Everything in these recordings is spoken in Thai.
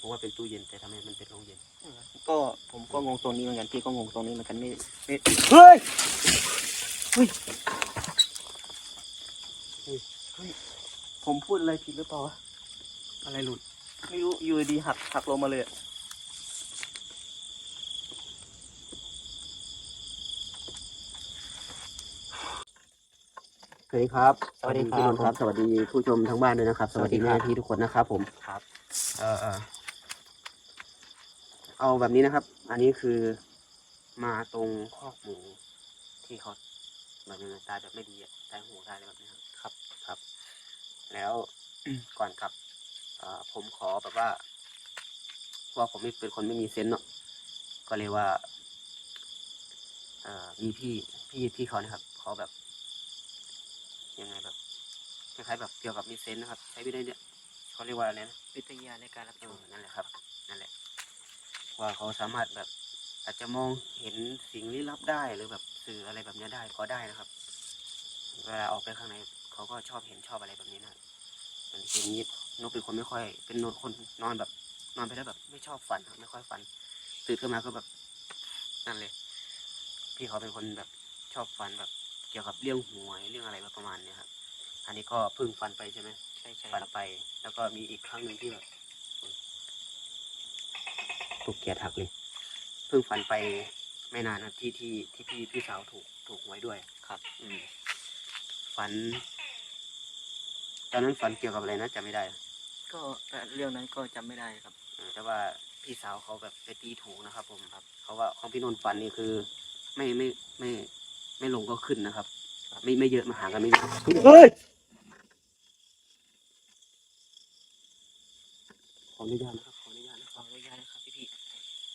ผมว่าเป็นตู้เย็นแต่ทำไมมันเป็นโรงเย็น ก็ผมก็งงตรงนี้เหมือนกันพี่ก็งงตรงนี้เหมือนกันไม่ไม่เฮ้ยเฮ้ยเฮ้ยเฮ้ยผมพูดอะไรผิดหรือเปล่าวะอะไรหลุด ไม่รู้อยู่ดีๆหักหักลงมาเลยอะสวัสดีครับสวัสดีคพี่รันบนท์ครับ สวัสดีผู้ชมทั้งบ้านด้วยนะครับ สวัสดีสวัสดีแม่ครับพี่ทุกคนนะครับผม ครับ เออเออ เอาแบบนี้นะครับ อันนี้คือมาตรงคอกหมูที่เขาแบบยังไงตายแบบไม่ดีอะตายหูตายอะไรแบบนี้ครับครับครับ แล้วก่อนกลับเอ่อผมขอแบบว่าเพราะว่าผมไม่เป็นคนไม่มีเซนส์เนาะก็เลยว่าเอ่อมีพี่พี่พี่เขานะครับเขาแบบยังไงแบบคล้ายๆแบบเกี่ยวกับมีเซนส์นะครับ ใช้วิธีเนี่ยเขาเรียกว่าอะไรนะวิทยาในการรับเอชอมนั่นแหละครับนั่นแหละ ว่าเขาสามารถแบบอาจจะมองเห็นสิ่งลี้ลับได้หรือแบบสื่ออะไรแบบเนี้ยได้พอได้นะครับ เวลาออกไปข้างในเขาก็ชอบเห็นชอบอะไรแบบนี้นะเหมือนทีนี้นกเป็นคนไม่ค่อย เป็นนกคนนอนแบบ นอนไปแล้วแบบ ไม่ชอบฝันครับไม่ค่อยฝันตื่นขึ้นมาก็แบบนั่นเลย พี่เขาเป็นคนแบบชอบฝันแบบ เกี่ยวกับเรื่องหวยเรื่องอะไรแบบประมาณเนี้ยครับอันนี้ก็เพิ่งฝันไปใช่ไหมใช่ใช่ฝันไป แล้วก็มีอีกครั้งหนึ่งที่แบบ ถูกเกียรหักเลย เพิ่งฝันไปไม่นานนะที่ที่ที่พี่พี่สาวถูกถูกหวยด้วยครับ อืมฝัน ตอนนั้นฝันเกี่ยวกับอะไรนะจำไม่ได้ก็เรื่องนั้นก็จำไม่ได้ครับเออแต่ว่าพี่สาวเขาแบบไปตีถูกนะครับ ผมครับเขาว่าของพี่นนท์ฝันนี่คือ ไม่ไม่ไม่ ไม่ลงก็ขึ้นนะครับ ไม่ไม่เยอะมาหากันไม่เยอะเฮ้ยขออนุญาตนะครับ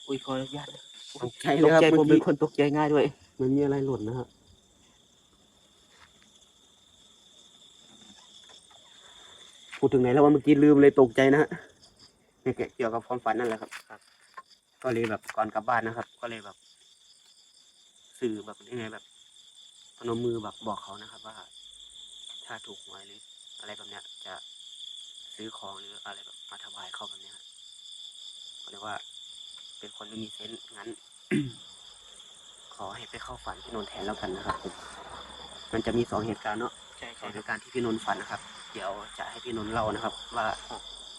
อุ้ยขออนุญาตนะตกใจตเลยกครับใจผมเมื่อเป็นกี้คนตกใจง่ายด้วย เหมันมีอะไรหล่นนะฮะพูดถึงไหนแล้วว่าเมื่อกี้ลืมเลยตกใจนะฮะเนี่ยเกี่ยวกับความฝันนั่นแหละครับครับ ก็เลยแบบก่อนกลับบ้านนะครับ ก็เลยแบบ สื่อแบบยังไงแบบพนมมือแบบบอกเขานะครับ ว่า ถ้าถูกหวยหรืออะไรแบบเนี้ย จะซื้อของหรืออะไรแบบมาถวายเขาแบบเนี้ยฮะก็เรียกว่า เป็นคนไม่มีเซนส์งั้น ขอให้ไปเข้าฝันพี่นนท์แทนแล้วกันนะครับผมมันจะมีสองเหตุการณ์เนาะใช่สอใช่งเหตุการณ์ที่พี่นนท์ฝันนะครับ เดี๋ยวจะให้พี่นนท์เล่านะครับ ว่า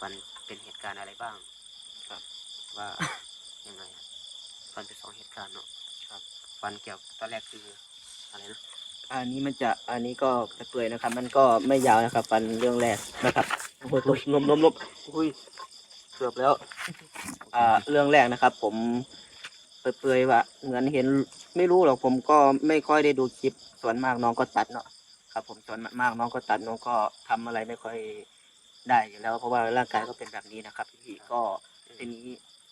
มันเป็นเหตุการณ์อะไรบ้างครับ ว่ายังไงอะฝันเป็นสองเหตุการณ์เนาะครับ ฝันเกี่ยวตอนแรกคืออะไรนะอันนี้มันจะอันนี้ก็เปื่อยๆนะครับ มันก็ไม่ยาวนะครับ ฟันเรื่องแรกนะครับโอ้โหตัวลมลมลมอุ้ยเกือบแล้ว อ่าเรื่องแรกนะครับ ผมเปื่อยๆว่าเหมือนเห็นไม่รู้หรอกผมก็ไม่ค่อยได้ดูคลิปส่วนมากน้องก็ตัดเนาะครับ ผมส่วนมากน้องก็ตัดน้องก็ทำอะไรไม่ค่อยได้อยู่แล้ว เพราะว่าร่างกายก็เป็นแบบนี้นะครับพี่ๆก็ทีนี้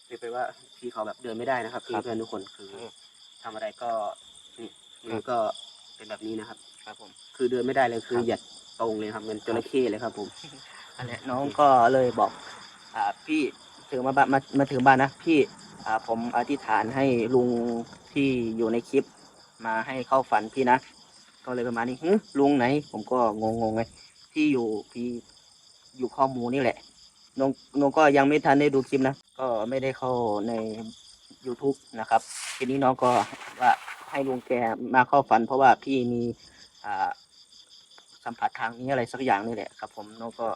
เรียกไปว่าพี่เขาแบบเดินไม่ได้นะครับพี่ครับเพื่อนทุกคนคืออืมทำอะไรก็นี่มือก็เป็นแบบนี้นะครับ ครับผม คือเดินไม่ได้เลยคือครับหยัดตรงเลยครับเหมือนจระเข้เลยครับ ผมอันเนี้ยน้องก็เลยบอก อ่าพี่ ถึงมาบ้านมามาถึงบ้านนะพี่อ่าผมอธิษฐานให้ลุงที่อยู่ในคลิป มาให้เข้าฝันพี่นะก็เลยประมาณนี้หึลุงไหน ผมก็งงงๆไงพี่อยู่พี่อยู่ข้อมูลนี่แหละน้องน้องก็ยังไม่ทันได้ดูคลิปนะก็ไม่ได้เข้าใน YouTube นะครับ ทีนี้น้องก็ว่าให้ลุงแกมาเข้าฝัน เพราะว่าพี่มีอ่าสัมผัสทางนี้อะไรสักอย่างนี่แหละครับ ผมน้องก็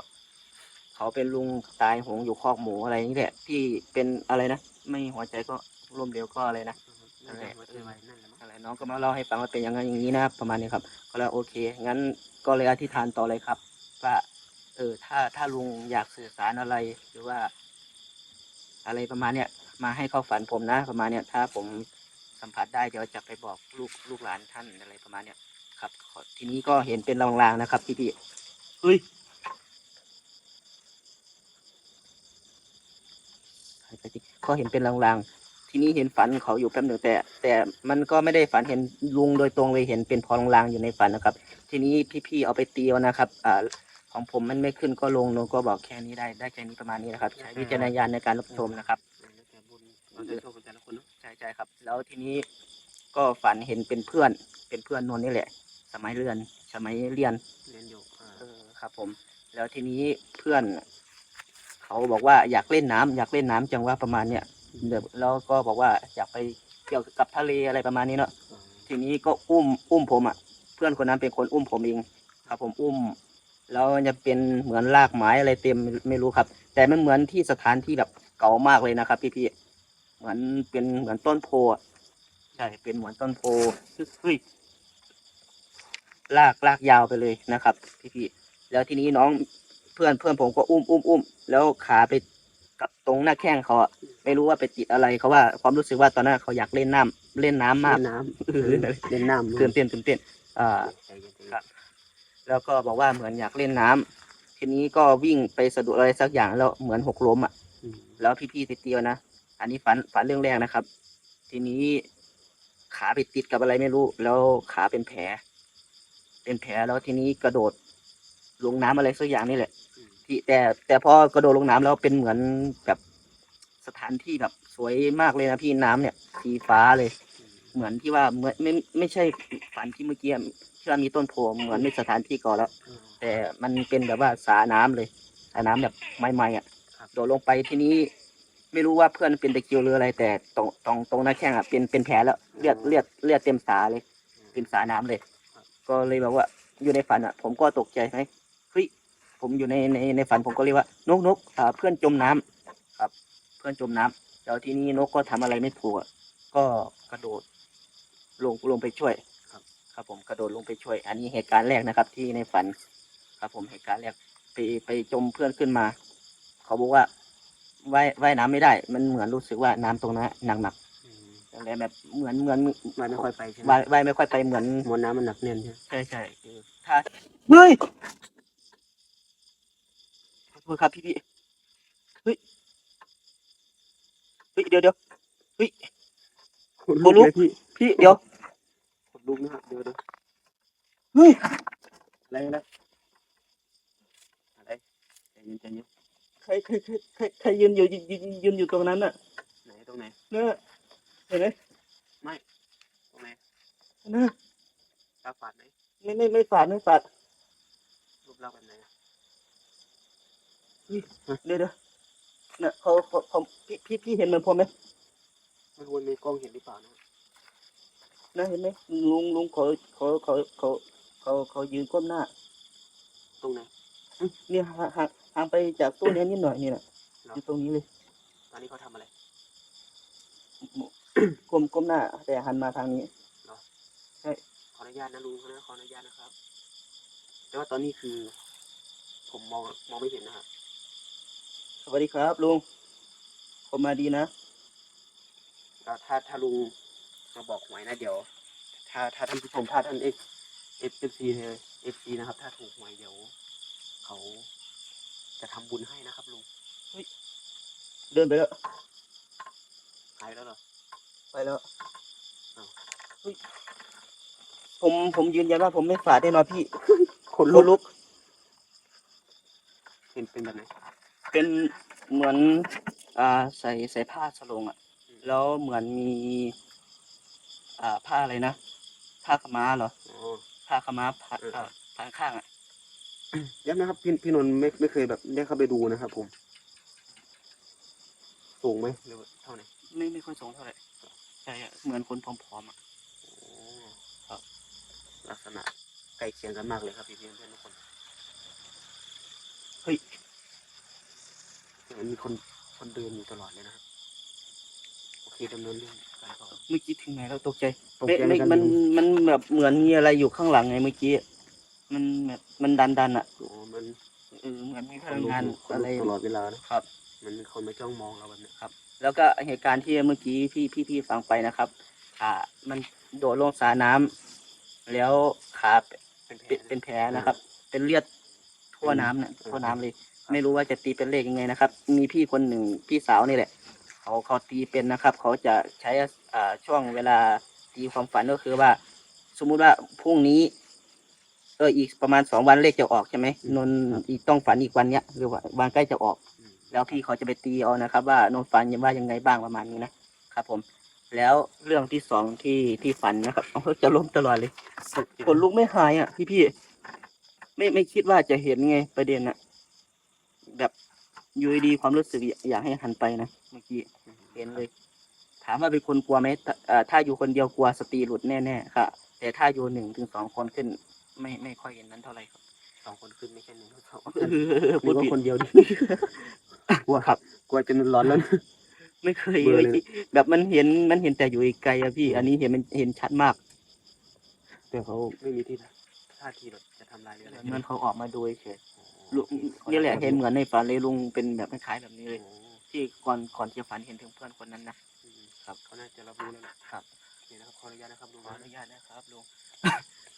เขาเป็นลุงตายโหงอยู่คอกหมูอะไรนี่แหละที่เป็นอะไรนะไม่หัวใจก็ร่มเร็วก็อะไรนะนั่นแหละเออไว้นั่นแหละมั้งอะไรน้องก็มาเล่าให้ฟังว่าเป็นอย่างนั้นอย่างนี้นะประมาณนี้ครับ ก็แล้วโอเค งั้นก็เลยอธิษฐานต่อเลยครับว่าเออถ้าถ้าลุงอยากสื่อสารอะไรหรือว่า อะไรประมาณเนี้ยมาให้เข้าฝันผมนะ ประมาณเนี้ยถ้าผมสัมผัสได้เดี๋ยวจะไปบอกลูกลูกหลานท่านอะไรประมาณเนี้ยครับขอทีนี้ก็เห็นเป็นลางๆนะครับพี่พี่ๆเฮ้ย ก็เห็นเป็นลางๆ ทีนี้เห็นฝันเขาอยู่แป๊บหนึ่งแต่ แต่มันก็ไม่ได้ฝันเห็นลุงโดยตรงเลยเห็นเป็นพอลางๆอยู่ในฝันนะครับ ทีนี้พี่ๆเอาไปตีเอานะครับอ่าของผมมันไม่ขึ้นก็ลงลงก็บอกแค่นี้ได้ได้แค่นี้ประมาณนี้นะครับ ใช้วิจารณญาณในการรับชมนะครับแล้วแต่บุญเราจะโชคของแต่ละคนเนาะใช่ใช่ครับ แล้วทีนี้ก็ฝันเห็นเป็นเพื่อน เป็นเพื่อนนนท์นี่แหละ สมัยเรียนสมัยเรียนเรียนอยู่อ่าเออครับผม แล้วทีนี้เพื่อน เขาบอกว่าอยากเล่นน้ำอยากเล่นน้ำจังว่าประมาณเนี้ยแล้วก็บอกว่าอยากไปเกี่ยวกับทะเลอะไรประมาณนี้เนาะทีนี้ก็อุ้มอุ้มผมอะ เพื่อนคนนั้นเป็นคนอุ้มผมเองครับผมอุ้มแล้วจะเป็นเหมือนรากไม้อะไรเต็มไม่ไม่รู้ครับ แต่มันเหมือนที่สถานที่แบบเก่ามากเลยนะครับ พี่ๆเหมือนเป็นเหมือนต้นโพอะใช่เป็นเหมือนต้นโพเฮ้ยลากลากยาวไปเลยนะครับ พี่ๆแล้วทีนี้น้อง เพื่อนเพื่อนผมก็อุ้มอุ้มอุ้มแล้วขาไปกับตรงหน้าแข้งเขาอะไม่รู้ว่าไปติดอะไรเขาว่าความรู้สึกว่าตอนนั้นเขาอยากเล่นน้ำเล่นน้ำมากเล่นน้เออำเล่นน้ำตื่นเต้นตื่นเต้นอ่าใจเย็นใจเย็นครับ แล้วก็บอกว่าเหมือนอยากเล่นน้ำทีนี้ก็วิ่งไปสะดุดอะไรสักอย่างแล้วเหมือนหกล้มอะ อืมแล้วพี่ๆติดเตียวนะ อันนี้ฝันฝันเรื่องแรกนะครับ ทีนี้ขาไปติดกับอะไรไม่รู้ แล้วขาเป็นแผล เป็นแผลแล้วทีนี้กระโดดลงน้ำอะไรสักอย่างนี่แหละ อืมที่แต่แต่พอกระโดดลงน้ำแล้วเป็นเหมือนแบบสถานที่แบบสวยมากเลยนะพี่น้ำเนี่ย สีฟ้าเลยอืมเหมือนที่ว่าเหมือนไม่ไม่ใช่ฝันที่เมื่อกี้ที่ว่ามีต้นโพเหมือนในสถานที่ก่อนแล้วอืมแต่มันเป็นแบบว่าสาน้ำเลยสาน้ำแบบใหม่ๆอะครับ โดดลงไปทีนี้ ไม่รู้ว่าเพื่อนเป็นตะคริวหรืออะไร แต่ตรงตรงตรงหน้าแข้งอะเป็นเป็นแผลแล้วเลือดเลือดเลือดเต็มสาเลย เป็นสาน้ำเลย ก็เลยแบบว่าอยู่ในฝันอะ ผมก็ตกใจไหมเฮ้ย ผมอยู่ในในในฝันผมก็เรียกว่านกนกอ่าเพื่อนจมน้ำครับ เพื่อนจมน้ำแล้วทีนี้นกก็ทำอะไรไม่ถูกอะก็กระโดด ลงลงไปช่วยครับ ครับ ผมกระโดดลงไปช่วย อันนี้เหตุการณ์แรกนะครับ ที่ในฝัน ครับผมเหตุการณ์แรกไปไปจมเพื่อนขึ้นมา เขาบอกว่าว่ายว่ายน้ำไม่ได้ มันเหมือนรู้สึกว่าน้ำตรงนั้นหนักหนักอืมๆอะไรแบบเหมือนเหมือนมันไม่ค่อยไปใช่ไหมว่ายว่ายไม่ค่อยไปเหมือนมวลน้ำมันหนักแน่นใช่ไหมใช่ใช่คือถ้าเฮ้ย ขอโทษครับพี่พี่เฮ้ยเฮ้ยเดี๋ยวเดี๋ยวขนขนลุกเลยพี่พี่เดี๋ยวขนลุกนะครับเดี๋ยวเดี๋ยวเฮ้ยอะไรนะอะไรใจเย็นใจเย็นใครใครใครใครใครยืนอยู่ยืนยืนยืนอยู่ตรงนั้นน่ะไหนตรงไหนเนี่ยเห็นไหมตรงไหนนะตาฝาดไหมไม่ไม่ไม่ฝาดไม่ฝาดรูปร่างแบบไหน เดี๋ยวเดี๋ยวเนี่ยเขาเขาเขาพี่พี่พี่เห็นเหมือนผมไหมไม่รู้ว่าในกล้องเห็นหรือเปล่านะนะเห็นไหมลุงลุงเขาเขาเขาเขาเขาเขายืนก้มหน้า ตรงไหนเนี่ยห่างห่างห่างไปจากตู้นี้นิดหน่อยนี่แหละอยู่ตรงนี้เลย ตอนนี้เขาทำอะไรก้มก้มหน้า แต่หันมาทางนี้ขออนุญาตนะลุงเขานะขออนุญาตนะครับ แต่ว่าตอนนี้คือ ผมมองมองไม่เห็นนะครับส วัสดีครับลุงผมมาดีนะก็ถ้าถ้าลุงมาบอกหวยนะเดี๋ยว ถ้าถ้าท่านผู้ชมถ้าท่านเอฟเอฟเอฟซีเอฟซีนะครับ ถ้าถูกหวยเดี๋ยว เขาจะทำบุญให้นะครับลุงเดินไปแล้ว หายแล้วเหรอ ไปแล้วอ้าว เฮ้ยผมผมยืนยันว่าผมไม่ฝาดแน่นอนพี่คนลุลุกกลุกเป็นเป็นแบบไหน เป็นเหมือน อ่าใส่ใส่ผ้าสลงอะ แล้วเหมือนมี อ่าผ้าอะไรนะผ้าขาวม้าเหรออ๋อ ผ้าขาวม้าผ้าเออ อ่าผ้าข้างอะ ย้ำนะครับพี่พี่นนท์ไม่ไม่เคยแบบได้เข้าไปดูนะครับผมสูงไหมหรือว่าเท่าไหร่ไม่ไม่ค่อยสูงเท่าไหร่ใช่อะเหมือนคนผอมๆอะโอ้ครับ ลักษณะใกล้เคียงกันมากเลยครับพี่เพื่อนๆทุกคน เฮ้ยเห มือนมีคนคนเดินอยู่ตลอดเลยนะครับโอเคดำเนินเรื่องการต่อ เมื่อกี้ถึงไหนแล้วตกใจตกไม่ใจไม่เหมันกัมันแบบเหมือนมีอะไรอยู่ข้างหลังไงเมื่อกี้ มันแบบมันดันดันๆอะโอ้มันเออเหมือนมีพคลันงลุกงานอยู่คนอะไรลุกตลอดเวลานะครับ มันมีคนมาจ้องมองเราแบบเนี้ยแล้วก็เหตุการณ์ที่เมื่อกี้พี่พี่พี่ฟังไปนะครับ อ่า มันโดดลงสระน้ำแล้วขาเป็นเป็นแผลเป็นแผลนะครับ เป็นเลือด ทั่วน้ำเนี่ยอืมทั่วน้ำเลย ไม่รู้ว่าจะตีเป็นเลขยังไงนะครับ มีพี่คนหนึ่งพี่สาวนี่แหละ เขาเขาตีเป็นนะครับ เขาจะใช้อ่าช่วงเวลาตีความฝันก็คือว่า สมมุติว่าพรุ่งนี้ เอออีกประมาณสองวันเลขจะออกใช่ไหมนนท์อีกต้องฝันอีกวันเนี้ยหรือว่าวันใกล้จะออกอืมแล้วพี่เขาจะไปตีเอานะครับ ว่านนท์ฝันว่ายังไงบ้างประมาณนี้นะครับผม แล้วเรื่องที่สองที่ที่ฝันนะครับเอาจะล้มตลอดเลยขนลุกไม่หายอะพี่พี่ ไม่ไม่คิดว่าจะเห็นไงประเด็นอะแบบอยู่ดีๆความรู้สึกอยากอยากให้หันไปนะเมื่อกี้เห็นเลย ถามว่าเป็นคนกลัวไหมถ้าเอ่อถ้าอยู่คนเดียวกลัวสติหลุดแน่ๆค่ะ แต่ถ้าอยู่หนึ่งถึงสองคนขึ้น ไม่ไม่ค่อยเห็นนั้นเท่าไหร่ครับสองคนขึ้นไม่ใช่หนึ่งสองเออพูพูดดว่าผิดคนเดียวดิกลัวครับกลัวจนร้อนแล้วนะไม่เคยเบลอเลยเลยแบบมันเห็นมันเห็นแต่อยู่ไกลอะพี่ อันนี้เห็นมันเห็นชัดมาก แต่เขาไม่มีที่ท่าทีแบบจะ ทำลายหรืออะไรเหมือนเขาออกมาดูเฉยโอ้ลุงนี่แหละเห็นเหมือนในฝันเลยลุงเป็นแบบคล้ายๆแบบนี้เลยโอ้ที่ก่อนก่อนจะฝันเห็นถึงเพื่อนคนนั้นนะ อืมครับ เขาน่าจะรับรู้แล้วนะครับ นี่นะครับขออนุญาตนะครับลุงขอนะอนุญาตนะครับลุง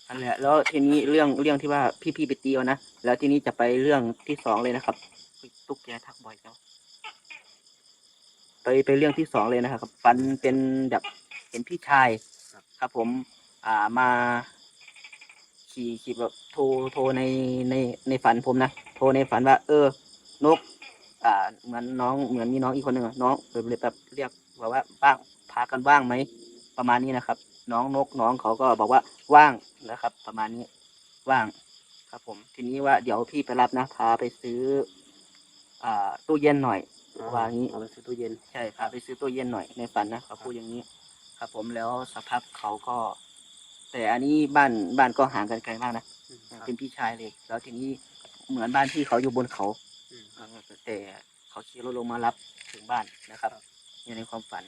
อันแหละแล้วทีนี้เรื่องเรื่องที่ว่าพี่ๆไปตีเอานะแล้วทีนี้จะไปเรื่องที่สองเลยนะครับอุ๊ยตุ๊กแกทักบ่อยจังไปไปเรื่องที่สองเลยนะครับฝันเป็นแบบเห็นพี่ชายครับผม อ่ามา ขี่ขี่แบบโทรโทรในในในฝันผมนะโทรในฝันว่า เออนก อ่า เหมือนน้องเหมือนมีน้องอีกคนหนึ่งอะน้องแบบเลยแบบเรียกว่าว่าบ้างพากันว่างไหมประมาณนี้นะครับ น้องนกน้องเขาก็บอกว่าว่างนะครับ ประมาณนี้ว่างครับผมทีนี้ว่าเดี๋ยวพี่ไปรับนะพาไปซื้อ อ่าตู้เย็นหน่อยวางนี้เอาไปซื้อตู้เย็นใช่พาไปซื้อตู้เย็นหน่อยในฝันนะเขาพูดอย่างนี้ ครับผมแล้วสักพักเขาก็ แต่อันนี้บ้านบ้านก็ห่างกันไกลมากนะอืมครับเป็นพี่ชายเลย แล้วทีนี้เหมือนบ้านพี่เขาอยู่บนเขาอืมเออแต่เขาขี่รถลงมารับถึงบ้านนะครับอยู่ในความฝัน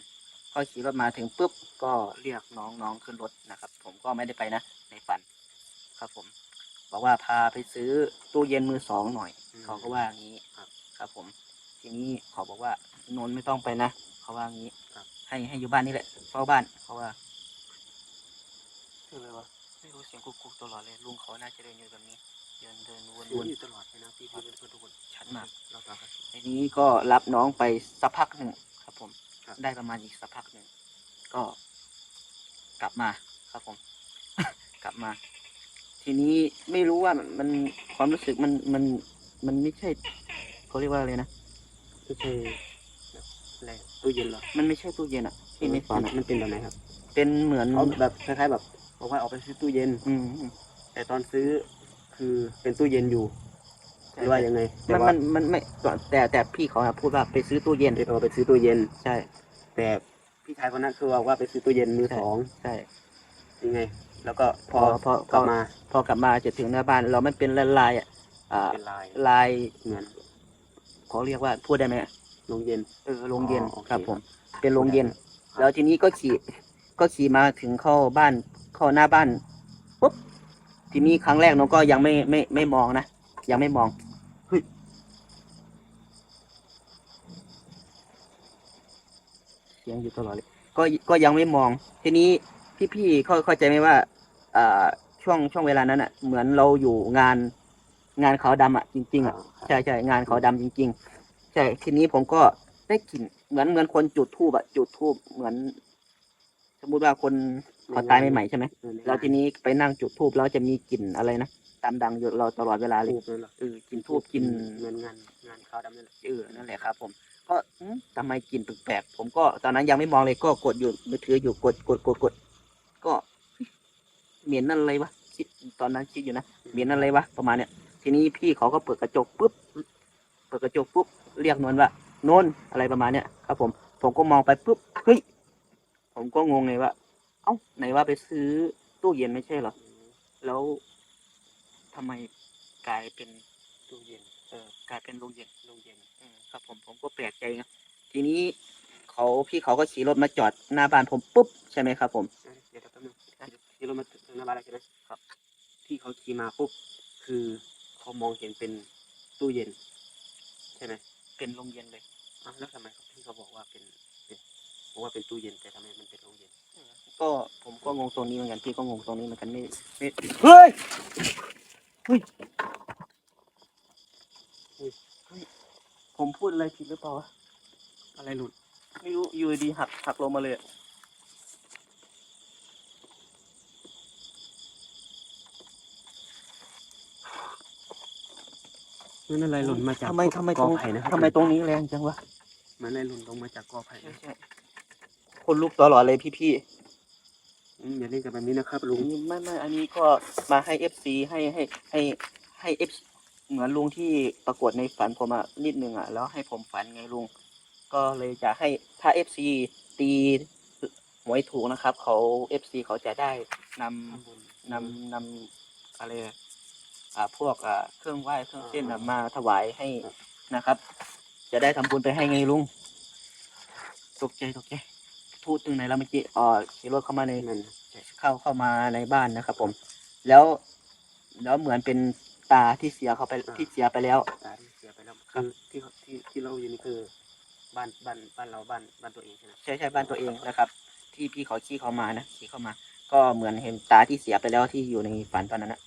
ก็ขี่รถมาถึงปุ๊บก็เรียกน้องน้องขึ้นรถนะครับ ผมก็ไม่ได้ไปนะในฝัน ครับผม บอกว่าพาไปซื้อตู้เย็นมือสองหน่อยเขาก็ว่าอย่างนี้ครับ ครับผม ทีนี้เขาบอกว่านนท์ไม่ต้องไปนะเขาว่างี้ครับให้ให้อยู่บ้านนี่แหละเฝ้าบ้านเขาว่า คืออะไรวะไม่รู้เสียงกุกกุกตลอดเลยลุงเขาน่าจะเดินอยู่แบบนี้ เดินเดินวนดูวนอยู่ตลอดเลยนะพี่พี่เป็นคนทุกคนชัดมากเราต่อครับทีนี้ก็รับน้องไปสักพักหนึ่งครับผมครับได้ประมาณอีกสักพักหนึ่งก็กลับมาครับผม กลับมา ทีนี้ไม่รู้ว่ามันมันความรู้สึกมันมันมันไม่ใช่เขาเรียกว่าอะไรนะไม่ใช่แบบอะไรตู้เย็นเหรอมันไม่ใช่ตู้เย็นอะที่ในฝันอะมันเป็นแบบไหนครับ เป็นเหมือนเขาแบบคล้ายๆแบบ บอกว่าออกไปซื้อตู้เย็น อืมอืมแต่ตอนซื้อคือเป็นตู้เย็นอยู่หใช่รือว่ายังไงแต่มันว่ามันมันไม่แต่แต่พี่เขาอะพูดว่าไปซื้อตู้เย็น เดี๋ยวเราไปซื้อตู้เย็น ใช่ แต่พี่ชายคนนั้นคือบอกว่าไปซื้อตู้เย็นมือสองใช่ ยังไง แล้วก็พอพอพอ กลับมาพอกลับมาจะถึงหน้าบ้านเราไม่เป็นลายลายๆอะอ่าเป็นลายลายเหมือนเขาเรียกว่าพูดได้ไหมอะโรงเย็น เออโรงเย็นอ๋อโอเค ครับผมครับเป็นโรงเย็นครับแล้วทีนี้ก็ขี่ ก็ขี่มาถึงเข้าบ้านเข้าหน้าบ้านปุ๊บทีนี้ครั้งแรกน้องก็ยังไม่ไม่ไม่มองนะยังไม่มองเฮ้ยเสียงอยู่ตลอดเลยก็ก็ยังไม่มอง ทีนี้พี่ๆเข้าเข้าใจไหมว่าอ่าช่วงช่วงเวลานั้นอะ เหมือนเราอยู่งานงานขาวดำอะจริง ๆอะใช่ใช่งานขาวดำจริง ๆ ใช่ทีนี้ผมก็ได้กลิ่นเหมือนเหมือนคนจุดทูบอะจุดทูบเหมือน สมมุติว่าคนเขาตายใหม่ๆใช่ไหมเออแล้วทีนี้ไปนั่งจุดทูบแล้วจะมีกลิ่นอะไรนะตามดังอยู่เราตลอดเวลาเลยทูบนั่นแหละเออกลิ่นทูบกลิ่นเงินงานงานข้าวดำนั่นแหละเออนั่นแหละครับ ผม ก็อืมทำไมกลิ่นแปลกๆผมก็ตอนนั้นยังไม่มองเลยก็กดอยู่มือถืออยู่กดกดกดกดก็เหม็นอะไรวะคิดตอนนั้นคิดอยู่นะเหม็นอะไรวะประมาณเนี้ยทีนี้พี่เขาก็เปิดกระจกปุ๊บเปิดกระจกปุ๊บเรียกนวลว่านนท์อะไรประมาณเนี้ยครับ ผม ผมก็มองไปปุ๊บเฮ้ย ผมก็งงเลยว่า เอ้าไหนว่าไปซื้อตู้เย็นไม่ใช่เหรอ แล้วทำไมกลายเป็นตู้เย็นเออกลายเป็นโรงเย็นโรงเย็นอืมครับผมผมก็แปลกใจนะทีนี้เขาพี่เขาก็ขี่รถมาจอดหน้าบ้านผมปุ๊บใช่ไหมครับ ผมเดี๋ยวแป๊บนึงที่เรามาถึงหน้าบ้านแล้วใช่ไหมครับ ที่เขาขี่มาปุ๊บคือเขามองเห็นเป็นตู้เย็น ใช่ไหมเป็นโรงเย็นเลยอ้าวแล้วทำไมครับที่เขาบอกว่าเป็น เป็นบอกว่าเป็นตู้เย็นแต่ทำไมมันเป็นโรงเย็น ก็ผมก็งงตรงนี้เหมือนกันพี่ก็งงตรงนี้เหมือนกันไม่ไม่เฮ้ยเฮ้ยเฮ้ยเฮ้ยผมพูดอะไรผิดหรือเปล่าวะอะไรหลุด ไม่รู้อยู่ดีๆหักหักลงมาเลยอะนั่นอะไรหล่นมาจากทำไมทำไมกตอรงไผ่นะครับทำไมตรงนี้แรงจังวะมันอะไรหล่นลงมาจากกอไผ่ใช่นะ ใช่ คนลุกตลอดเลยพี่อืมอย่าเล่นกับแบบนี้นะครับลุงๆไม่ไม่อันนี้ก็มาให้เอฟซีให้ให้ให้ให้เอฟเหมือนลุงที่ปรากฏในฝันผมอะนิดนึงอะแล้วให้ผมฝันไงลุง ก็เลยจะให้ถ้าเอฟซีตีหวยถูกนะครับเขาเอฟซีเขาจะได้นำ นำนำอะไรอะอ่าพวกอ่าเครื่องไหว้เครื่องเส้นอะมาถวายให้นะครับ จะได้ทำบุญไปให้ไงลุงตกใจตกใจ พูดถึงไหนแล้วเมื่อกี้อ๋อขี่รถเข้ามาในนั่นเข้าเข้ามาในบ้านนะครับ ผม แล้วแล้วเหมือนเป็นตาที่เสียเขาไปที่เสียไปแล้วตาที่เสียไปแล้วคือที่เขาที่ที่เราอยู่นี่คือ บ้านบ้านบ้านเราบ้านบ้านตัวเองใช่ไหมใช่ใช่บ้านตัวเองนะครับ ที่พี่เขาขี่เขามานะขี่เข้ามา ก็เหมือนเห็นตาที่เสียไปแล้วที่อยู่ในฝันตอนนั้นนะ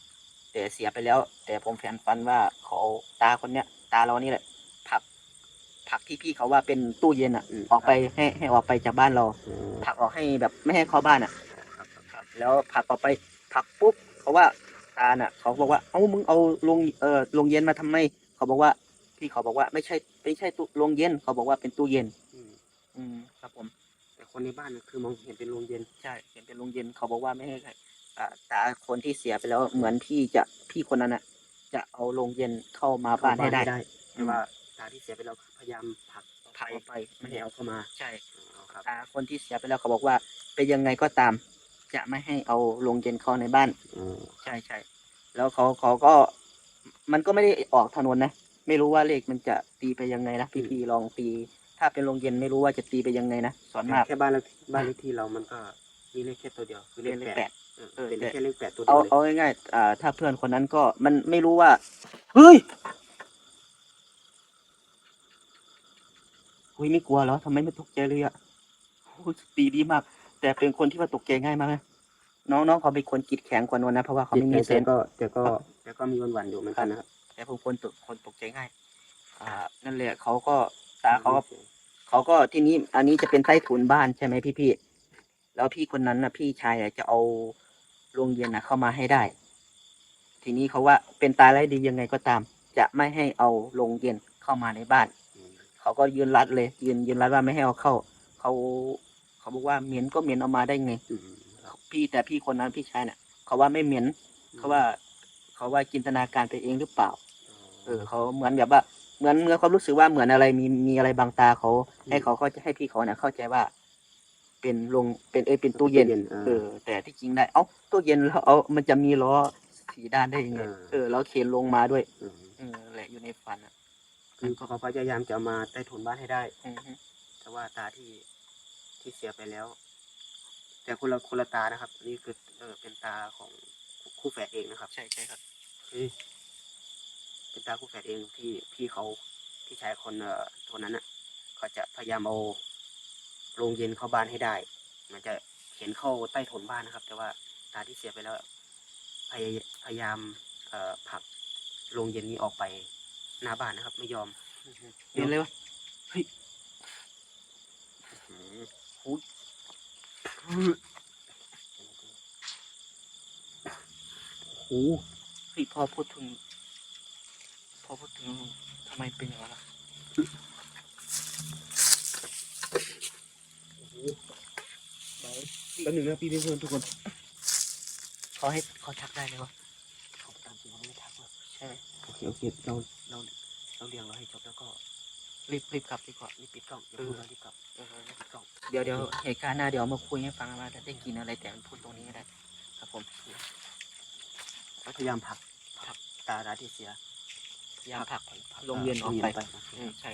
แต่เสียไปแล้ว แต่ผมแฝนฝันว่าเขาเอาตาคนเนี้ย ตาเรานี่แหละผลัก ผลักที่พี่เขาว่าเป็นตู้เย็นอะ ออกไปให้ให้ออกไปจากบ้านเราผลักออกให้แบบไม่ให้เข้าบ้านอะครับแล้วผลักออกไปผลักปุ๊บเพราะว่าตาน่ะ เขาบอกว่าเอ้ามึงเอาลงเออลงเย็นมาทำไมเขาบอกว่าพี่เขาบอกว่าไม่ใช่ไม่ใช่ตู้ลงเย็น เขาบอกว่าเป็นตู้เย็น อืมอืมครับผม แต่คนในบ้านน่ะคือมองเห็นเป็นโรงเย็นใช่เห็นเป็นโรงเย็น เขาบอกว่าไม่ให้ใครอ่าตาคนที่เสียไปแล้วเหมือนพี่จะพี่คนนั้นน่ะ จะเอาโรงเย็นเข้ามาบ้านให้ได้แต่ว่าตาที่เสียไปแล้วพยายามผลักผลักออกไปไม่ให้เอาเข้ามาใช่อ๋อครับตาคนที่เสียไปแล้วเขาบอกว่าเป็นยังไงก็ตาม จะไม่ให้เอาโรงเย็นเข้าในบ้านอ๋อใช่ใช่แล้วเขาเขาก็ มันก็ไม่ได้ออกถนนนะไม่รู้ว่าเลขมันจะตีไปยังไงนะพี่พีลองตี ถ้าเป็นโรงเย็นไม่รู้ว่าจะตีไปยังไงนะส่วนมากแค่บ้านเลขบ้านเลขที่เรามันก็มีเลขแค่ตัวเดียวคือเลเป็นขเลขแปแปดดเออเออเป็นแต่แค่เลขแปดตัวเดีเอายวเลยเอาง่ายๆอ่าถ้าเพื่อนคนนั้นก็มันไม่รู้ว่าเฮ้ย เฮ้ยไม่กลัวเหรอทำไมไม่ตกใจเลยอะโอ้ยตีดีมาก แต่เป็นคนที่ว่าตกใจง่ายมากนะน้องๆเขาเป็นคนจิตแข็งกว่านนท์นะเพราะว่าเขาไม่มีเซแต่นส์ก็แต่ก็แต่ก็มีวันวันๆอยู่เหมือนกันนะครับแต่ผมคนตกคนตกใจง่าย อ่า นั่นแหละเขาก็ตาเขาก็เขาก็ที่นี้อันนี้จะเป็นใต้ถุนบ้านใช่ไหมพี่พี่ๆแล้วพี่คนนั้นนะพี่ชายอะจะเอาโรงเย็นนะเข้ามาให้ได้ ทีนี้เขาว่าเป็นตายไร้ดียังไงก็ตาม จะไม่ให้เอาโรงเย็นเข้ามาในบ้านอืม เขาก็ยืนรัดเลย ยืนยืนรัดว่าไม่ให้เอาเข้า เขาเขาบอกว่าเหม็นก็เหม็นเอามาได้ไงอืมครับพี่แต่พี่คนนั้นพี่ชายเนี่ยเขาว่าไม่เหม็นเขาว่า เขาว่าจินตนาการไปเองหรือเปล่า เออ เขาเหมือนแบบว่าเหมือนเมื่อความรู้สึกว่าเหมือนอะไรมีมีอะไรบางตาเขา ให้เขาเขาจะให้พี่เขาเนี่ยเข้าใจว่า เป็นลงเป็นเอยเป็นตู้เย็นเอเอออ แต่ที่จริงได้เอ้าตู้เย็นแล้วเอามันจะมีล้อสีด้านได้ยังไงเออเออแล้วเข็นลงมาด้วยอืมเออแหละอยู่ในฝันอะ คือเขาพยายามจะเอามาใต้ถุนบ้านให้ได้ อือฮึแต่ว่าตาที่ที่เสียไปแล้ว แต่คนละคนละตานะครับอันนี่คือเออเป็นตาของคู่แฝดเองนะครับใช่ใช่ครับคือเป็นตาคู่แฝดเองที่พี่เขาพี่ชายคนเอ่อตัวนั้นน่ะเขาจะพยายามเอาโรงเย็นเข้าบ้านให้ได้ มันจะเห็นเข้าใต้ถุนบ้านนะครับ แต่ว่าตาที่เสียไปแล้ว พยายพยายามเอ่อผลักโรงเย็นนี้ออกไป หน้าบ้านนะครับ ไม่ยอมเห็นเลยวะโอ้โหเฮ้ยพอพูดถึงพอพูดถึงทำไมเป็นอย่างนั้นล่ะแป๊บหนึงนะพี่เพื่อนๆทุกคนเขาให้เขาทักได้เลยวะเขาตามจริงเขาไม่ทักหรอกใช่ไหมโอ เคโอเคเราเราเราเรียงเราให้จบแล้วก็รีบรีบกลับดีกว่ารีบปิดกล้องอย่าพูดแล้วรีบกลับเออรีบปิดกล้องเดี๋ยวเดี๋ยวเหตุการณ์หน้าเดี๋ยวมาคุยให้ฟังว่าจะได้กินอะไรแต่มันพูดตรงนี้ไม่ได้ครับผมพยายามผลักผลักตาตาที่เสียพยายามผลักโรงเรียนออกไปไปอืมใช่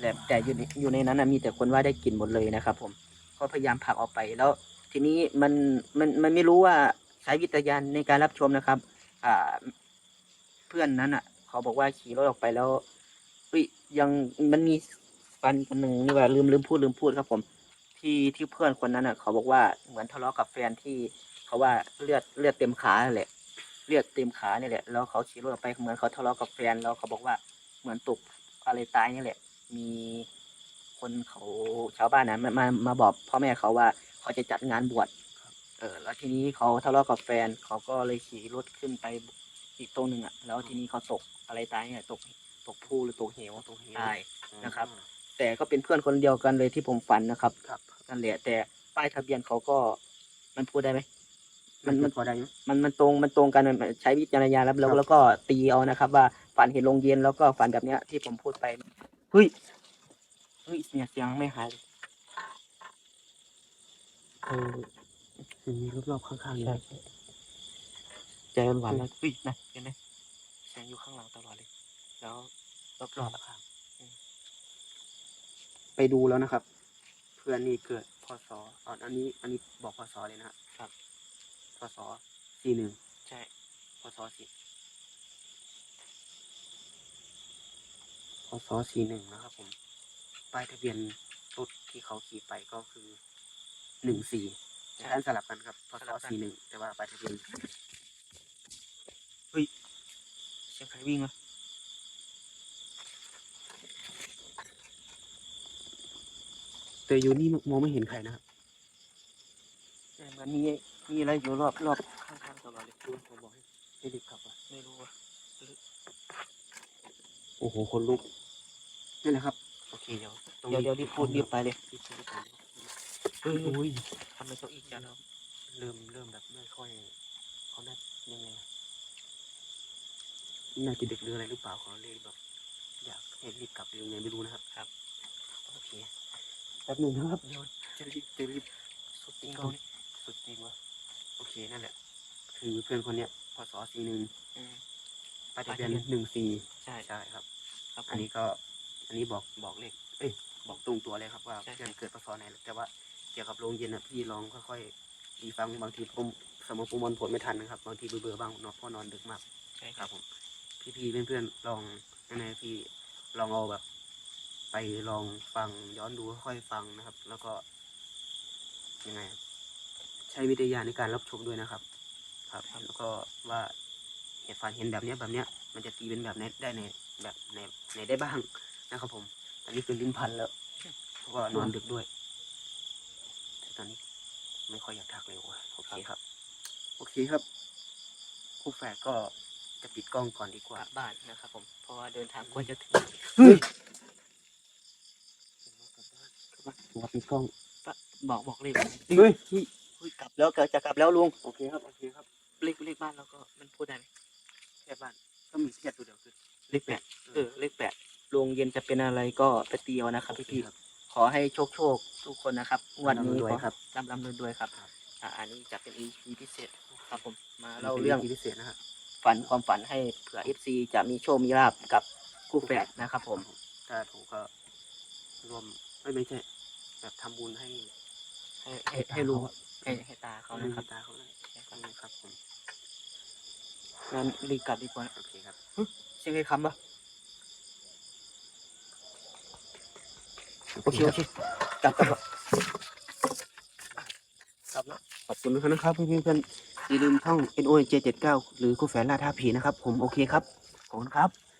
แต่แต่อยู่ในอยู่ในนั้นนะมีแต่คนว่าได้กินหมดเลยนะครับ ผมก็พยายามผลักออกไปแล้ว ทีนี้มันมันมันไม่รู้ว่าใช้วิจารณญาณในการรับชมนะครับ อ่าเพื่อนนั้นอะ เขาบอกว่าขี่รถออกไปแล้วอุ้ยยังมันมีฟันคนหนึ่งนี่ว่าลืมลืมพูดลืมพูดครับ ผม ที่ที่เพื่อนคนนั้นอะ เขาบอกว่าเหมือนทะเลาะกับแฟนที่เขาว่าเลือดเลือดเต็มขาแหละ เลือดเต็มขาเนี่ยแหละแล้วเขาขี่รถออกไปเหมือนเขาทะเลาะกับแฟนแล้วเขาบอกว่าเหมือนตกอะไรตายเนี่ยแหละ มีคนเขาชาวบ้านนะมามามาบอกพ่อแม่เขาว่าเขาจะจัดงานบวชเออ แล้วทีนี้เขาทะเลาะกับแฟนเขาก็เลยขี่รถขึ้นไป อีกตรงหนึ่งอะแล้วทีนี้เขาตกอะไรตายเนี่ยตกตกพูหรือตกเหวตรงนี้ตายนะครับ แต่ก็เป็นเพื่อนคนเดียวกันเลยที่ผมฝันนะครับครับนั่นแหละแต่ป้ายทะเบียนเขาก็มันพูดได้ไหมมันมันพอได้ไหมมันมันตรงมันตรงกันมันใช้วิจารณญาณแล้วแล้วครับแล้วก็ตีเอานะครับ ว่าฝันเห็นโรงเย็นแล้วก็ฝันแบบเนี้ยที่ผมพูดไปเฮ้ยเฮ้ยเนี่ยเสียงไม่หายเลยเออมันมีรอบๆข้างๆอยู่ใช่ ใจมันหวานแล้วเฮ้ยนะเห็นไหมเสียงอยู่ข้างหลังตลอดเลย แล้วรอบๆข้างไปดูแล้วนะครับ เพื่อนนี่เกิดพศอ๋ออันนี้ อันนี้บอกพศเลยนะครับครับพศสี่หนึ่งใช่พศสี่พศสี่หนึ่งนะครับผมป้ายทะเบียนรถที่เขาขี่ไปก็คือหนึ่งสี่แต่ท่านสลับกันครับพศสี่หนึ่งแต่ว่าป้ายทะเบียน เสียงใครวิ่งวะแต่อยู่นี่มองไม่เห็นใครนะครับใช่มันมีมีอะไรอยู่รอบรอบข้างๆตลอดเลยดูผมบอกให้ให้รีบขับอะไม่รู้ว่าโอ้โหคนลุกนี่แหละครับโอเคเดี๋ยวตรงเดี๋ยวเดี๋ยวรีบพูดรีบไปเลยรีบพูดรีบไปเฮ้ยโอ้ยทำไมต้องอีกจังแล้วเริ่มเริ่มแบบไม่ค่อยเขาน่ายังไงอะ น่าจะดึกหรืออะไรหรือเปล่าเขาเลยแบบอยากให้รีบกลับหรือยังไงไม่รู้นะครับครับโอเคแป๊บหนึ่งนะครับเดี๋ยวจะรีบจะรีบสุดจริงเขาเขาเนี่ยสุดจริงวะโอเคนั่นแหละ คือเพื่อนคนเนี้ยพศสี่หนึ่งอืมป้ายทะเบียนป้ายทะเบียนหนึ่งสี่ใช่ใช่ครับ ครับผมอันนี้ก็ อันนี้บอกบอกเลขเอ้ยบอกตรงตัวเลยครับว่าใช่ เพื่อนเกิดพศไหนแต่ว่าเกี่ยวกับโรงเย็นนะพี่ลองค่อยๆดีฟังบางทีผมสมองประมวลผลไม่ทันนะครับบางทีเบื่อๆบ้างเนาะเพราะนอนดึกมาก ใช่คครัรับบผม พี่ๆเพื่อนๆลองยังไงพี่ลองเอาแบบ ไปลองฟังย้อนดูค่อยฟังนะครับ แล้วก็ยังไง ใช้วิทยาในการรับชมด้วยนะครับ ครับ แล้วก็ว่าเหตุฝันเห็นแบบเนี้ยแบบเนี้ย มันจะตีเป็นแบบไหนได้ในแบบไหนไหนได้บ้างนะครับผมอันนี้คือลิ้นพันแล้วเพราะว่านอนดึกด้วยแต่ตอนนี้ไม่ค่อยอยากทักเลยว่ะโอเคครับ โอเคครับคู่แฝดก็ จะปิดกล้องก่อนดีกกว่าลับบ้านนะครับผมเพราะว่าเดินทางกว่าจะถึงเฮ้ยว่าปิดกล้องบอกบอกเลขเฮ้ยเฮ้ยกลับแล้วเกิดจะกลับแล้วลุงโอเคครับโอเคครับเลขเลขบ้านเราก็มันพูดได้ไหมเลขบ้านก็มีแค่ตัวเดียวคือเลขแปดเออเลขแปดโรงเย็นจะเป็นอะไรก็ไปเตียวนะครับพี่พี่ๆขอให้โชคโชคทุกคนนะครับงวันนี้ร่ำรวยขอครับร่ำร่ำรวยๆครับอ่าอันนี้จะเป็น EP พิเศษครับผมมาเราเล่าเรื่เรื่อองงพิเศษนะครับ ฝันความฝันให้เผื่อ FC จะมีโชคมีลาบกับคู่แฝดนะครับผมถ้าถูกก็รวมไม่ไม่ใช่แบบทำบุญให้ ให้ให้ให้ลุงให้ให้ตาเขาเขานะครับตาเขาเลยครับผมงั้นรีบกลับดีกว่าโอเคครับเสียงใครคำปะโอเคโอเคกลับกลับกลับกลับแล้วขอบคุณทุกท่านนะครับเพื่อนๆอ ย่าลืมช่อง N O J 7 9 หรือคู่แฝดลาท่าผีนะครับ ผมโอเคครับ ขอบคุณครับ